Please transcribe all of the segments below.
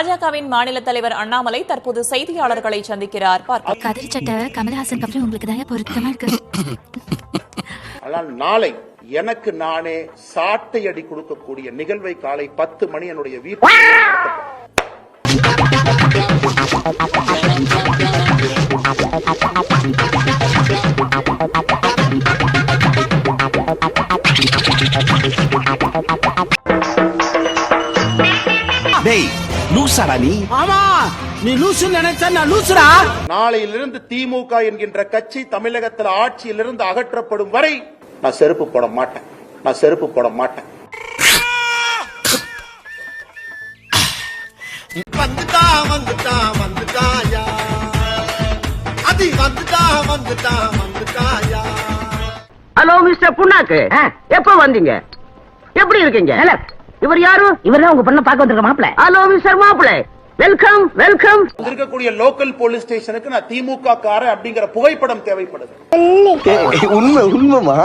பாஜகவின் மாநில தலைவர் அண்ணாமலை தற்போது செய்தியாளர்களை சந்திக்கிறார். கதிர் சட்டை கமலஹாசன் அப்புறம் உங்களுக்கு தான் பொருத்தமா இருக்கு? ஆனால் நாளை எனக்கு நானே சாட்டை அடி கொடுக்கக்கூடிய நிகழ்வை காலை பத்து மணி என்னுடைய வீட்டில் லூசாடா நீ ஆமா நீ லூசு நினைச்சா நான் லூசுடா? நாளையிலிருந்து திமுக என்கின்ற கட்சி தமிழகத்தில் ஆட்சியிலிருந்து அகற்றப்படும் வரை நான் செருப்பு போட மாட்டேன். நான் செருப்பு போட மாட்டேன். வந்துட்டா வந்துட்டா வந்துட்டாயா அது வந்துட்டா வந்துட்டா வந்துட்டாயா ஹலோ மிஸ்டர் புண்ணாக்கு. எப்ப வந்தீங்க? எப்படி இருக்கீங்க? இவர் யாரு? இவர் உங்க பொண்ணை பார்க்க வந்திருக்க மாப்பிள. ஹலோ மிஸ்டர் மாப்பிள. வெல்கம் வெல்கம் இருக்கக்கூடிய லோக்கல் போலீஸ் ஸ்டேஷனுக்கு நான் திமுக கார அப்படிங்கிற புகைப்படம் தேவைப்படுது. உண்மை உண்மைமா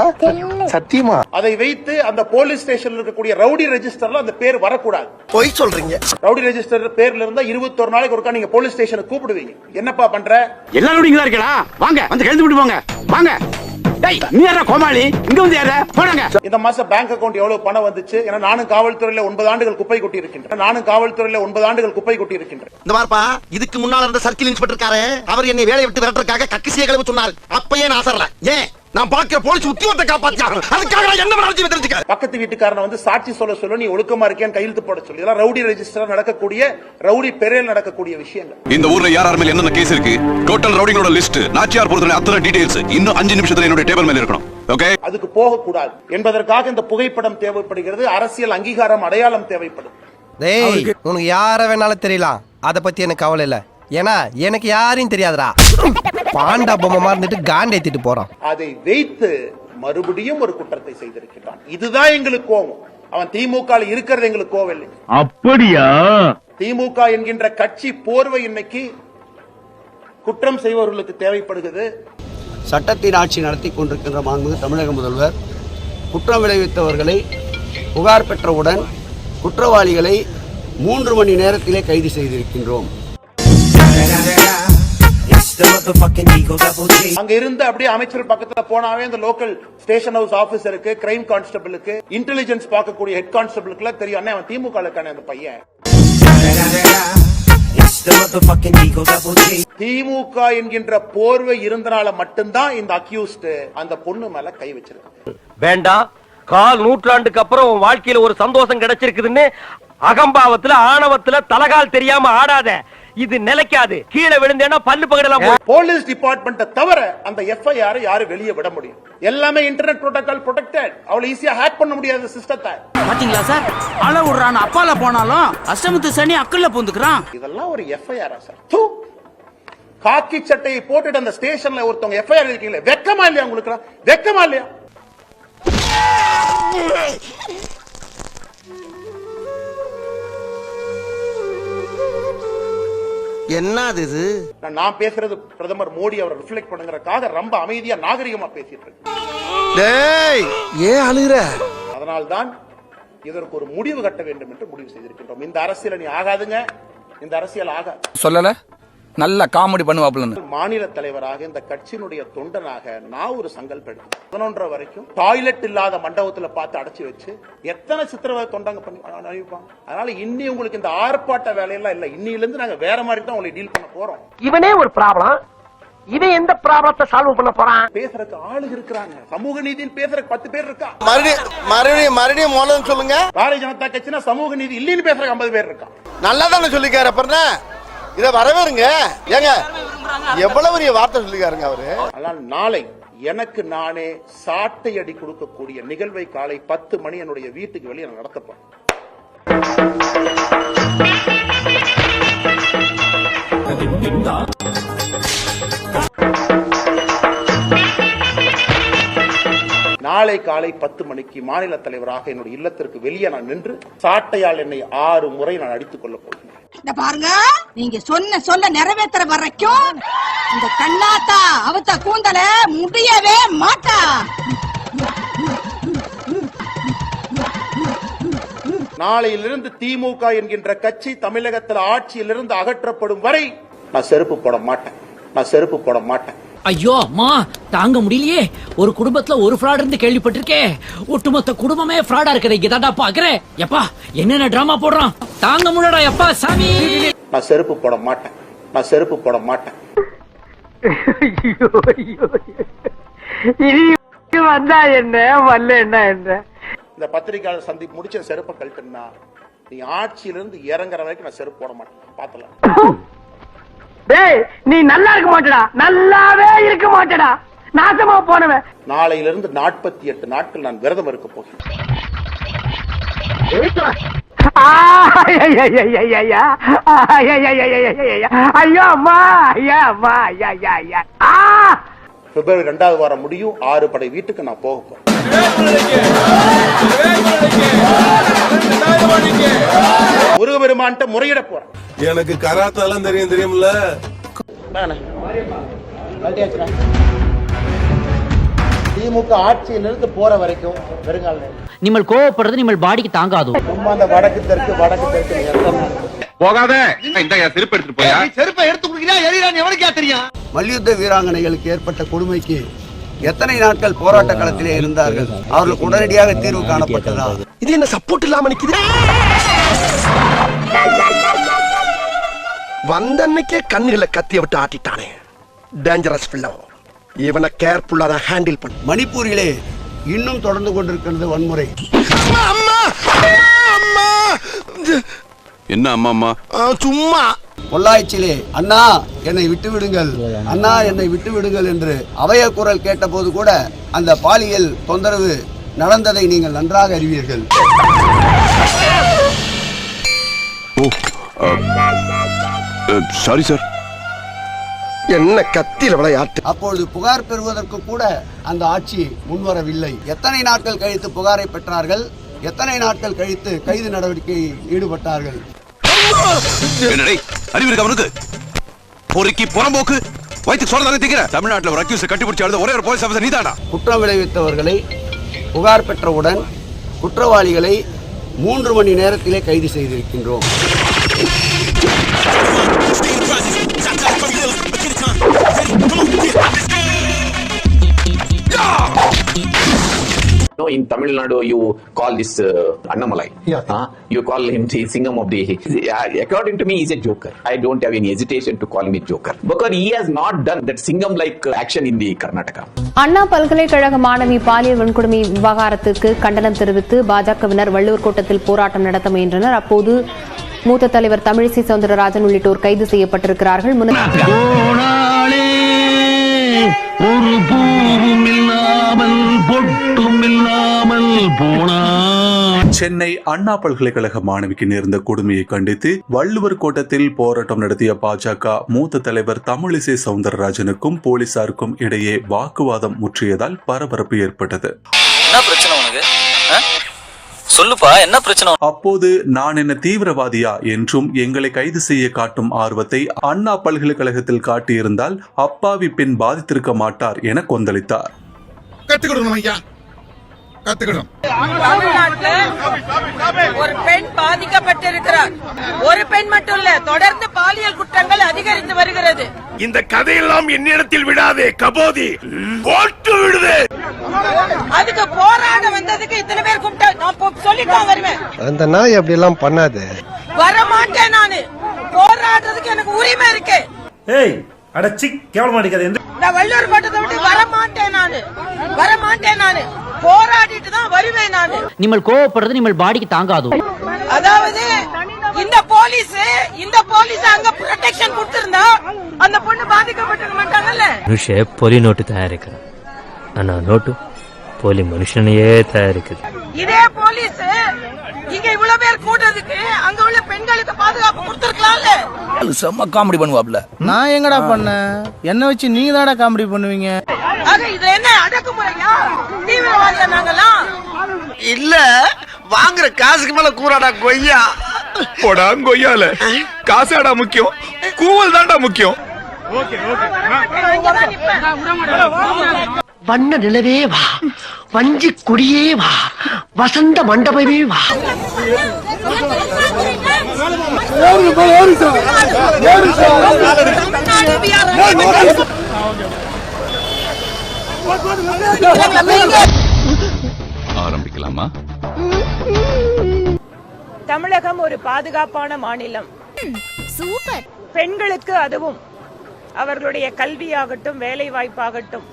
சத்தியமா? அதை வைத்து அந்த போலீஸ் ஸ்டேஷன்ல இருக்கக்கூடிய ரவுடி ரெஜிஸ்டர்ல அந்த பேர் வரக்கூடாது. பொய் சொல்றீங்க. ரவுடி ரெஜிஸ்டர் பேர்ல இருந்தா இருபத்தொரு நாளைக்கு ஒருக்கா நீங்க போலீஸ் ஸ்டேஷனுக்கு கூப்பிடுவீங்க. என்னப்பா பண்ற? எல்லாரும் இங்க இருக்கா வாங்க வந்து கழுந்து விட்டு போங்க. வாங்க. நீ யாரா கோமாளி? இங்க வந்து யாரா போடுங்க இந்த மாசம் பேங்க் அக்கவுண்ட் எவ்வளவு பணம் வந்துச்சு? ஏன்னா நானும் காவல்துறையில ஒன்பது ஆண்டுகள் குப்பை கொட்டி இருக்கின்றேன் நானும் காவல்துறையில ஒன்பது ஆண்டுகள் குப்பை கொட்டி இருக்கின்றேன் இந்த மாதிரிப்பா இதுக்கு முன்னால இருந்த சர்க்கிள் இன்ஸ்பெக்டர் இருக்காரு அவர் என்னை வேலையை விட்டு விரட்டுறதுக்காக கக்கிசிய கிளம்பி சொன்னார். அப்பயே நான் அசரல ஏன்? நான் பாக்கிற போலீஸ் உத்தியோகத்தை காப்பாத்தியாங்க அதுக்காக நான் என்ன வேணாலும் தெரிஞ்சுக்க. பக்கத்து வீட்டுக்காரனை வந்து சாட்சி சொல்ல சொல்ல நீ ஒழுக்கமா இருக்கேன்னு கையெழுத்து போட சொல்லி. இதெல்லாம் ரவுடி ரெஜிஸ்டர் நடக்கக்கூடிய ரவுடி பெரையில் நடக்கக்கூடிய விஷயங்கள். இந்த ஊர்ல யார் யார் மேல என்னென்ன கேஸ் இருக்கு? டோட்டல் ரவுடிங்களோட லிஸ்ட் நாச்சியார் பொறுத்தவரை அத்தனை டீடைல்ஸ் இன்னும் அஞ்சு நிமிஷத்துல என்னுடைய டேபிள் மேல இருக்கணும். ஓகே அதுக்கு போகக்கூடாது. என்பதற்காக இந்த புகைப்படம் தேவைப்படுகிறது. அரசியல் அங்கீகாரம் அடையாளம் தேவைப்படும். டேய் உனக்கு யார வேணாலும் தெரியலாம். அத பத்தி எனக்கு கவலை இல்ல. ஏன்னா எனக்கு யாரையும் தெரியாதுடா. பாண்டா பொம்மை மாதிரி இருந்துட்டு காண்ட ஏத்திட்டு போறான். அதை வைத்து மறுபடியும் ஒரு குற்றத்தை செய்திருக்கிறான் இதுதான் எங்களுக்கு கோவம் அவன் திமுக இருக்கிறது எங்களுக்கு கோவம் இல்லை. அப்படியா? திமுக என்கின்ற கட்சி போர்வை இன்னைக்கு குற்றம் செய்பவர்களுக்கு தேவைப்படுகிறது. சட்டத்தின் ஆட்சி நடத்தி கொண்டிருக்கின்ற மாண்புமிகு தமிழக முதல்வர் குற்றம் விளைவித்தவர்களை புகார் பெற்றவுடன் குற்றவாளிகளை மூன்று மணி நேரத்திலே கைது செய்திருக்கின்றோம். அங்க இருந்து அப்படியே அமைச்சர் பக்கத்துல போனாவே இந்த லோக்கல் ஸ்டேஷன் ஹவுஸ் ஆபீசருக்கு கிரைம் கான்ஸ்டபிளுக்கு இன்டெலிஜென்ஸ் பார்க்கக்கூடிய ஹெட் கான்ஸ்டபிளுக்கு எல்லாம் தெரியும். அண்ணே அவன் திமுக இருக்கானே அந்த பையன். திமுக என்கின்ற போர்வை இருந்தனால மட்டும்தான் இந்த அக்யூஸ்ட் அந்த பொண்ணு மேல கை வச்சிருக்கு வேண்டாம் கால் நூற்றாண்டுக்கு அப்புறம் உன் வாழ்க்கையில ஒரு சந்தோஷம் கிடைச்சிருக்குதுன்னு அகம்பாவத்துல ஆணவத்துல தலகால் தெரியாம ஆடாத. இது நிலைக்காது. கீழே விழுந்தேன்னா பல்லு பகடலாம் போலீஸ் டிபார்ட்மெண்ட்டை தவிர அந்த எஃப்ஐஆர் யாரும் வெளியே விட முடியும். எல்லாமே இன்டர்நெட் புரோட்டோகால் ப்ரொடெக்டட் அவ்வளவு ஈஸியா ஹேக் பண்ண முடியாத சிஸ்டத்தை பாத்தீங்களா சார்? அழ விடுறான் அப்பால போனாலும் அஷ்டமத்து சனி அக்கல்ல பூந்துக்கிறான். இதெல்லாம் ஒரு எஃப்ஐஆர் சார். தூ. காக்கி சட்டையை போட்டுட்டு அந்த ஸ்டேஷன்ல ஒருத்தவங்க எஃப்ஐஆர் இருக்கீங்களே வெக்கமா இல்லையா உங்களுக்கு? வெக்கமா இல்லையா? என்னது இது? நான் நான் பேசுறது பிரதமர் மோடி அவர் ரிஃப்ளெக்ட் பண்ணுங்கறதுக்காக ரொம்ப அமைதியா நாகரிகமா பேசிட்டு டேய் ஏன் அழுகுற? அதனால்தான் இதற்கு ஒரு முடிவு கட்ட வேண்டும் என்று முடிவு செய்திருக்கின்றோம். இந்த அரசியல் நீ ஆகாதுங்க. இந்த அரசியல் ஆகாது சொல்லல? நல்ல காமெடி பண்ணுவாப்லன்னு மாநில தலைவராக இந்த கட்சியினுடைய தொண்டனாக நான் ஒரு சங்கல்பம் எடுத்தேன். பதினொன்றரை வரைக்கும் டாய்லெட் இல்லாத மண்டபத்துல பார்த்து அடைச்சு வச்சு எத்தனை சித்திரவதை தொண்டங்க பண்ணி அதனால இன்னி உங்களுக்கு இந்த ஆர்ப்பாட்ட வேலையெல்லாம் இல்ல. இன்னில இருந்து நாங்க வேற மாதிரி தான் உங்களை டீல் பண்ண போறோம். இவனே ஒரு ப்ராப்ளம் இவன் எந்த ப்ராப்ளத்தை சால்வ் பண்ண போறான்? பேசுறதுக்கு ஆளுங்க இருக்கிறாங்க. சமூக நீதின்னு பேசுறதுக்கு பத்து பேர் இருக்கா? மறுபடியும் மறுபடியும் மறுபடியும் முதல்ல சொல்லுங்க. பாரதிய ஜனதா கட்சினா சமூக நீதி இல்லைன்னு பேசுறதுக்கு ஐம்பது பேர் இருக்கா? நல்லா தானே சொல்லிக்காரு அப்புறம் இதை வரவேறுங்க. ஏங்க எவ்வளவு பெரிய வார்த்தை சொல்லிக்காருங்க அவரு? ஆனால் நாளை எனக்கு நானே சாட்டை அடி கொடுக்கக்கூடிய நிகழ்வை காலை பத்து மணி என்னுடைய வீட்டுக்கு வெளியே நான் நடத்தப்போம் நாளை காலை பத்து மணிக்கு மாநில தலைவராக என்னுடைய இல்லத்திற்கு வெளியே நான் நின்று சாட்டையால் என்னை ஆறு முறை நான் அடித்துக் கொள்ளப் போகிறேன். இந்த பாருங்க நீங்க சொன்ன சொல்ல நிறைவேற்றுற வரைக்கும் இந்த கண்ணாத்தா அவத்த கூந்தல முடியவே மாட்டா. நாளையிலிருந்து திமுக என்கின்ற கட்சி தமிழகத்தில் ஆட்சியிலிருந்து அகற்றப்படும் வரை நான் செருப்பு போட மாட்டேன். நான் செருப்பு போட மாட்டேன். ஐயோ அம்மா தாங்க முடியலையே. ஒரு குடும்பத்துல ஒரு ஃப்ராட் இருந்து கேள்விப்பட்டிருக்கேன் ஒட்டுமொத்த குடும்பமே ஃப்ராடா இருக்கிற இதாண்டா பாக்குறேன் எப்பா என்னென்ன டிராமா போடுறான்? தாங்க முடியடா எப்பா சாமி. நான் செருப்பு போட மாட்டேன். நான் செருப்பு போட மாட்டேன். இனி வந்தா என்ன? வரல என்ன என்ன? இந்த பத்திரிகையாளர் சந்தி முடிச்ச செருப்பை கழட்டுனா நீ ஆட்சியிலிருந்து இறங்குற வரைக்கும் நான் செருப்பு போட மாட்டேன். பாத்தலாம் டேய் நீ நல்லா இருக்க மாட்டடா. நல்லாவே இருக்க மாட்டடா. நாசமா போனவன். நாளையிலிருந்து நாற்பத்தி எட்டு நாட்கள் நான் விரதம் இருக்க போகிறேன். ஐயோ அம்மா ஐயா அம்மா ஐயா ஐயா ஐயா ஆ பிப்ரவரி ரெண்டாவது வாரம் முடியும் ஆறு படை வீட்டுக்கு நான் போக போறேன் முருகபெருமான்ட்ட முறையிட போறேன். எனக்கு கராத்தெல்லாம் தெரியும் தெரியும்ல திமுக ஆட்சியிலிருந்து போற வரைக்கும் வெறுங்கால நிமல் கோவப்படுறது நிமல் பாடிக்கு தாங்காது. சும்மா அந்த வடக்கு தெற்கு வடக்கு தெற்கு போகாத. இந்த செருப்பு எடுத்துட்டு போயா? செருப்பை எடுத்து குடுக்கிறா எரியான்னு எவனுக்கா தெரியும்? மல்யுத்த வீராங்கனைகளுக்கு ஏற்பட்ட கொடுமைக்கு எத்தனை நாட்கள் போராட்ட களத்திலே இருந்தார்கள்? அவர்களுக்கு உடனடியாக தீர்வு காணப்பட்டதா? இது என்ன சப்போர்ட் இல்லாம நிக்குது? வந்த அன்னைக்கே கண்ணுகளை கத்திய விட்டு ஆட்டிட்டானே. டேஞ்சரஸ் பிள்ளை இவனை கேர்ஃபுல்லா தான் ஹேண்டில் பண்ண. மணிப்பூரிலே இன்னும் தொடர்ந்து கொண்டிருக்கிறது வன்முறை. அம்மா அம்மா என்ன அம்மா அம்மா? சும்மா. பொள்ளாச்சியிலே அண்ணா என்னை விட்டு விடுங்கள் அண்ணா என்னை விட்டு விடுங்கள் என்று அவைய குரல் கேட்டபோது கூட அந்த பாலியல் தொந்தரவு நடந்ததை நீங்கள் நன்றாக அறிவீர்கள். சாரி சார் என்ன கத்தியில விளையாட்டு? அப்பொழுது புகார் பெறுவதற்கு கூட அந்த ஆட்சி முன்வரவில்லை. எத்தனை நாட்கள் கழித்து புகாரை பெற்றார்கள்? எத்தனை நாட்கள் கழித்து கைது நடவடிக்கையில் ஈடுபட்டார்கள்? அறிவு அவனுக்கு? பொறுக்கி புறம்போக்கு வயிற்று சொல்றதானே திக்கிற தமிழ்நாட்டுல ஒரு அக்யூஸ் கட்டிப்பிடிச்சு அழுத ஒரே ஒரு போலீஸ் ஆஃபீஸர் நீதானா? குற்றம் விளைவித்தவர்களை புகார் பெற்றவுடன் குற்றவாளிகளை மூன்று மணி நேரத்திலே கைது செய்திருக்கின்றோம். No, in Tamil Nadu, you call this uh, Annamalai. Uh, you call him the Singam of the. Uh, according to me, he's a joker. I don't have any hesitation to call him a joker because he has not done that Singam-like uh, action in the Karnataka. அண்ணா பல்கலைக்கழக மாணவி பாலியல் வன்கொடுமை விவகாரத்துக்கு கண்டனம் தெரிவித்து பாஜகவினர் வள்ளுவர் கோட்டத்தில் போராட்டம் நடத்த முயன்றனர் அப்போது மூத்த தலைவர் தமிழிசை சவுந்தரராஜன் உள்ளிட்டோர் கைது செய்யப்பட்டிருக்கிறார்கள் முன்ன- ஒரு பூவும் இல்லாமல் பொட்டும் இல்லாமல் போனா. சென்னை அண்ணா பல்கலைக்கழக மாணவிக்கு நேர்ந்த கொடுமையை கண்டித்து வள்ளுவர் கோட்டத்தில் போராட்டம் நடத்திய பாஜக மூத்த தலைவர் தமிழிசை சவுந்தரராஜனுக்கும் போலீசாருக்கும் இடையே வாக்குவாதம் முற்றியதால் பரபரப்பு ஏற்பட்டது. என்ன பிரச்சனை உனக்கு? சொல்லுப்பா என்ன பிரச்சனை? அப்போது நான் என்ன தீவிரவாதியா என்றும் எங்களை கைது செய்ய காட்டும் ஆர்வத்தை அண்ணா பல்கலைக்கழகத்தில் காட்டியிருந்தால் அப்பாவி பெண் பாதித்திருக்க மாட்டார் என கொந்தளித்தார். கத்துக்கணும் ஐயா. கத்துக்கணும் ஒரு பெண் பாதிக்கப்பட்டிருக்கிறார். ஒரு பெண் மட்டும் இல்ல தொடர்ந்து பாலியல் குற்றங்கள் அதிகரித்து வருகிறது. இந்த கதையெல்லாம் என்னிடத்தில் விடாதே கபோதி. போட்டு விடுதே. அதுக்கு போராட வந்ததுக்கு இத்தனை பேர் கூப்பிட்டா நான் சொல்லிட்டு வருவேன். அந்த நாய் அப்படி எல்லாம் பண்ணாது. வர மாட்டேன் நானு. போராடுறதுக்கு எனக்கு உரிமை இருக்கு. ஏய் அடச்சி கேவலமா அடிக்காது. நான் வள்ளுவர் கோட்டத்தை விட்டு வர மாட்டேன் நானு. வர மாட்டேன் நானு. போராடிட்டு தான் வருவேன் நானு. நிமல் கோவப்படுறது நிமல் பாடிக்கு தாங்காது. அதாவது இந்த போலீஸ் இந்த போலீஸ் அங்க ப்ரொடெக்ஷன் கொடுத்திருந்தா அந்த பொண்ணு பாதிக்கப்பட்டிருக்க மாட்டாங்கல்ல? மனுஷ பொலி நோட்டு தயாரிக்கிறான் ஆனா நோட்டு போலி மனுஷனையே தயாரிக்குது. இதே போலீஸ் இங்க இவ்வளவு பேர் கூட்டத்துக்கு அங்க உள்ள பெண்களுக்கு பாதுகாப்பு கொடுத்திருக்கலாம்ல? செம்ம காமெடி பண்ணுவாப்ல. நான் எங்கடா பண்ணேன்? என்ன வச்சு நீங்க தானடா காமெடி பண்ணுவீங்க? ஆக இதுல என்ன அடக்குமுறையா? தீவிரவாதியா நாங்கெல்லாம்? இல்ல வாங்குற காசுக்கு மேல கூறாடா கொய்யா. போடா கொய்யால. காசாடா முக்கியம். கூவல் தான்டா முக்கியம். வண்ண நிலவே வா. வஞ்சி கொடியே வா வசந்த மண்டபமே வா. ஆரம்பிக்கலாமா? தமிழகம் ஒரு பாதுகாப்பான மாநிலம். சூப்பர். பெண்களுக்கு அதுவும் அவர்களுடைய கல்வியாகட்டும் வேலை வாய்ப்பாகட்டும்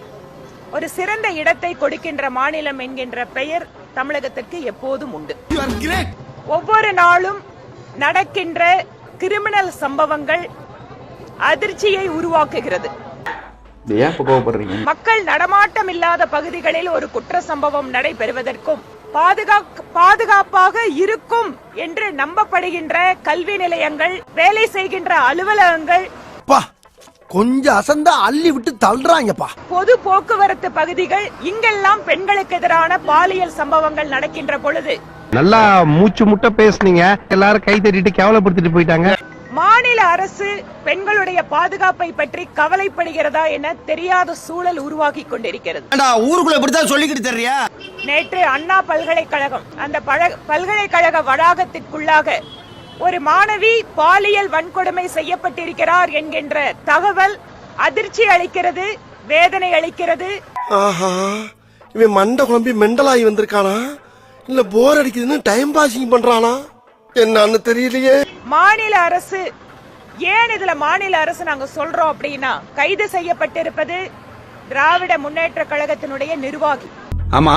ஒரு சிறந்த இடத்தை கொடுக்கின்ற மாநிலம் என்கின்ற பெயர் தமிழகத்திற்கு எப்போதும் உண்டு. ஒவ்வொரு நாளும் நடக்கின்ற கிரிமினல் சம்பவங்கள் அதிர்ச்சியை உருவாக்குகிறது. மக்கள் நடமாட்டம் இல்லாத பகுதிகளில் ஒரு குற்ற சம்பவம் நடைபெறுவதற்கும் பாதுகாப்பாக இருக்கும் என்று நம்பப்படுகின்ற கல்வி நிலையங்கள் வேலை செய்கின்ற அலுவலகங்கள் கொஞ்சம் அசந்தா அள்ளி விட்டு தள்ளுறாங்கப்பா. பொது போக்குவரத்து பகுதிகள் இங்கெல்லாம் பெண்களுக்கு எதிரான பாலியல் சம்பவங்கள் நடக்கின்ற பொழுது. நல்லா மூச்சு முட்டை பேசுனீங்க. எல்லாரும் கை தட்டிட்டு கேவலப்படுத்திட்டு போயிட்டாங்க. மாநில அரசு பெண்களுடைய பாதுகாப்பை பற்றி கவலைப்படுகிறதா என தெரியாத சூழல் உருவாகி கொண்டிருக்கிறது. ஊருக்குள்ள இப்படித்தான் சொல்லிக்கிட்டு தெரியா நேற்று அண்ணா பல்கலைக்கழகம் அந்த பழ- பல்கலைக்கழக வளாகத்திற்குள்ளாக ஒரு மாணவி பாலியல் வன்கொடுமை செய்யப்பட்டிருக்கிறார் என்கின்ற தகவல் அதிர்ச்சி அளிக்கிறது வேதனை அளிக்கிறது. ஆஹா இவன் மண்டை குழம்பி மெண்டலாகி வந்திருக்கானா? இல்ல போர் அடிக்குதுன்னு டைம் பாசிங் பண்றானா? என்னன்னு தெரியலையே. மாநில அரசு ஏன் இதுல மாநில அரசு நாங்க சொல்றோம் அப்படின்னா கைது செய்யப்பட்டிருப்பது திராவிட முன்னேற்ற கழகத்தினுடைய நிர்வாகி. ஆமா.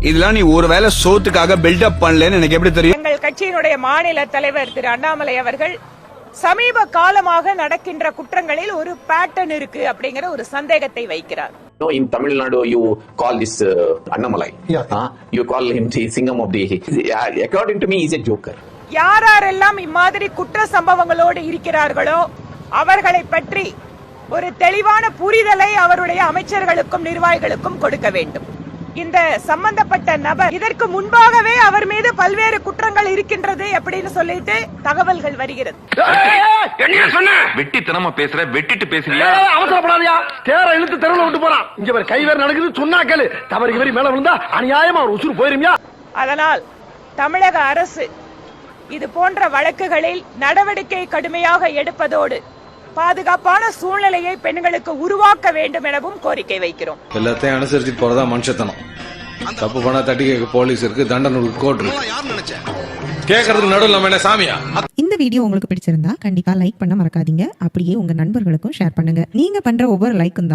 இதெல்லாம் நீ ஒருவேளை சோத்துக்காக பில்டப் பண்ணலன்னு எனக்கு எப்படி தெரியும் எங்கள் கட்சியினுடைய மாநில தலைவர் திரு அண்ணாமலை அவர்கள் சமீப காலமாக நடக்கின்ற குற்றங்களில் ஒரு பேட்டர்ன் இருக்கு அப்படிங்கிற ஒரு சந்தேகத்தை வைக்கிறார் No, in Tamil Nadu, you call this uh, Annamalai. Huh? You call him the Singam of the. Uh, according to me, he's a joker. யாரெல்லாம் இம்மாதிரி குற்ற சம்பவங்களோடு இருக்கிறார்களோ அவர்களை பற்றி ஒரு தெளிவான புரிதலை அவருடைய அமைச்சர்களுக்கும் நிர்வாகிகளுக்கும் கொடுக்க வேண்டும் இந்த சம்பந்தப்பட்ட நபர் இதற்கு முன்பாகவே அவர் மீது பல்வேறு குற்றங்கள் இருக்கின்றது அப்படின்னு சொல்லிட்டு தகவல்கள் வருகிறது. என்ன சொன்ன வெட்டித்தனமா பேசுற வெட்டிட்டு பேசுறியா? அவசரப்படாதயா. தேர இழுத்து தெருவில் விட்டு போறான். இங்க ஒரு கை வேற நடக்குது சொன்னா கேளு. தவறு இவரி மேல விழுந்தா அநியாயமா ஒரு உசுறு போயிருமியா? அதனால் தமிழக அரசு இது போன்ற வழக்குகளில் நடவடிக்கை கடுமையாக எடுப்பதோடு பாதுகாப்பான சூழ்நிலையை பெண்களுக்கு உருவாக்க வேண்டும் எனவும் கோரிக்கை வைக்கிறோம். எல்லாத்தையும் அனுசரிச்சு போறதா மனுஷத்தனம். தப்பு பண்ணா தட்டி கேட்க போலீஸ் இருக்கு தண்டனை கோர்ட் இருக்கு. கேக்குறதுக்கு நடுவில் நம்ம என்ன சாமியா? இந்த வீடியோ உங்களுக்கு பிடிச்சிருந்தா கண்டிப்பா லைக் பண்ண மறக்காதீங்க. அப்படியே உங்க நண்பர்களுக்கும் ஷேர் பண்ணுங்க. நீங்க பண்ற ஒவ்வொரு லைக்கும் தான்.